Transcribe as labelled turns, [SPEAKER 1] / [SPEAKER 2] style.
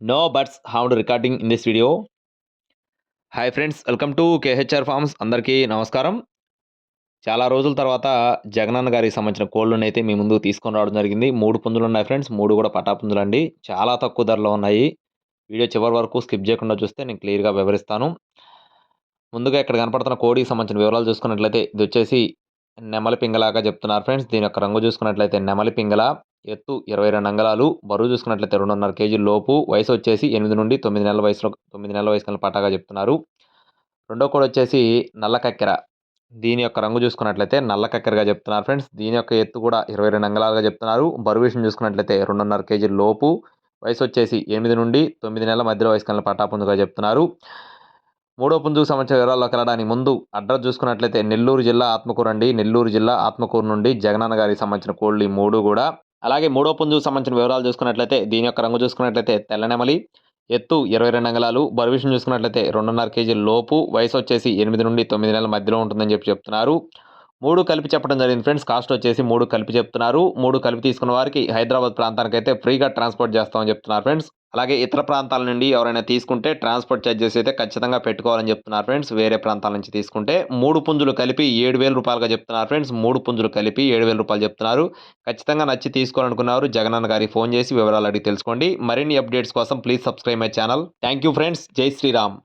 [SPEAKER 1] No birds hound recording in this video hi friends welcome to KHR farms అందరికీ నమస్కారం. చాలా రోజుల తర్వాత జగనన్న గారికి సంబంధించిన కోళ్ళను అయితే మీ ముందు తీసుకొని రావడం జరిగింది. మూడు పుంజులు ఉన్నాయి ఫ్రెండ్స్ మూడు కూడా పటాపుంజులు అండి. చాలా తక్కువ ధరలో ఉన్నాయి. వీడియో చివరి వరకు స్కిప్ చేయకుండా చూస్తే నేను క్లియర్గా వివరిస్తాను. ముందుగా ఇక్కడ కనపడుతున్న కోడికి సంబంధించిన వివరాలు చూసుకున్నట్లయితే ఇది వచ్చేసి నెమలి పింగలాగా చెప్తున్నారు ఫ్రెండ్స్ దీని యొక్క రంగు చూసుకున్నట్లయితే నెమలి పింగల ఎత్తు ఇరవై రెండు అంగళాలు బరువు చూసుకున్నట్లయితే రెండున్నర కేజీల లోపు వయసు వచ్చేసి ఎనిమిది నుండి తొమ్మిది నెలల వయసులో తొమ్మిది నెలల వయసు పటాగా చెప్తున్నారు. రెండో కోడి వచ్చేసి నల్ల కక్కెర. దీని యొక్క రంగు చూసుకున్నట్లయితే నల్ల కక్కెరగా చెప్తున్నారు ఫ్రెండ్స్. దీని యొక్క ఎత్తు కూడా ఇరవై రెండు అంగళాలుగా చెప్తున్నారు. బరువు విషయం చూసుకున్నట్లయితే రెండున్నర కేజీల లోపు వయసు వచ్చేసి ఎనిమిది నుండి తొమ్మిది నెలల మధ్యలో వయసు కలిగిన పటా పుంజుగా చెప్తున్నారు. మూడో పుంజుకు సంబంధించిన వివరాల్లోకి వెళ్ళడానికి ముందు అడ్రస్ చూసుకున్నట్లయితే నెల్లూరు జిల్లా ఆత్మకూరు అండి. నెల్లూరు జిల్లా ఆత్మకూరు నుండి జగనన్న గారికి సంబంధించిన కోళ్ళు ఈ మూడు కూడా. అలాగే మూడో పుంజుకు సంబంధించిన వివరాలు చూసుకున్నట్లయితే దీని యొక్క రంగు చూసుకున్నట్లయితే తెల్లనెమలి ఎత్తు ఇరవై రెండు అంగళాలు బరువు విషయం చూసుకున్నట్లయితే రెండున్నర కేజీల లోపు వయసు వచ్చేసి ఎనిమిది నుండి తొమ్మిది నెలల మధ్యలో ఉంటుందని చెప్పి చెప్తున్నారు. మూడు కలిపి చెప్పడం జరిగింది ఫ్రెండ్స్ కాస్ట్ వచ్చేసి మూడు కలిపి చెప్తున్నారు. మూడు కలిపి తీసుకున్న వారికి హైదరాబాద్ ప్రాంతానికి అయితే ఫ్రీగా ట్రాన్స్పోర్ట్ చేస్తామని చెప్తున్నారు ఫ్రెండ్స్. అలాగే ఇతర ప్రాంతాల నుండి ఎవరైనా తీసుకుంటే ట్రాన్స్పోర్ట్ ఛార్జెస్ అయితే ఖచ్చితంగా పెట్టుకోవాలని చెప్తున్నారు ఫ్రెండ్స్. వేరే ప్రాంతాల నుంచి తీసుకుంటే మూడు పుంజులు కలిపి ఏడు వేల రూపాయలుగా చెప్తున్నారు ఫ్రెండ్స్. మూడు పుంజులు కలిపి ఏడు వేల రూపాయలు చెప్తున్నారు. ఖచ్చితంగా నచ్చి తీసుకోవాలనుకున్నారు జగనన్న గారికి ఫోన్ చేసి వివరాలు అడిగి తెలుసుకోండి. మరిన్ని అప్డేట్స్ కోసం please subscribe my channel. Thank you friends. జై శ్రీరామ్.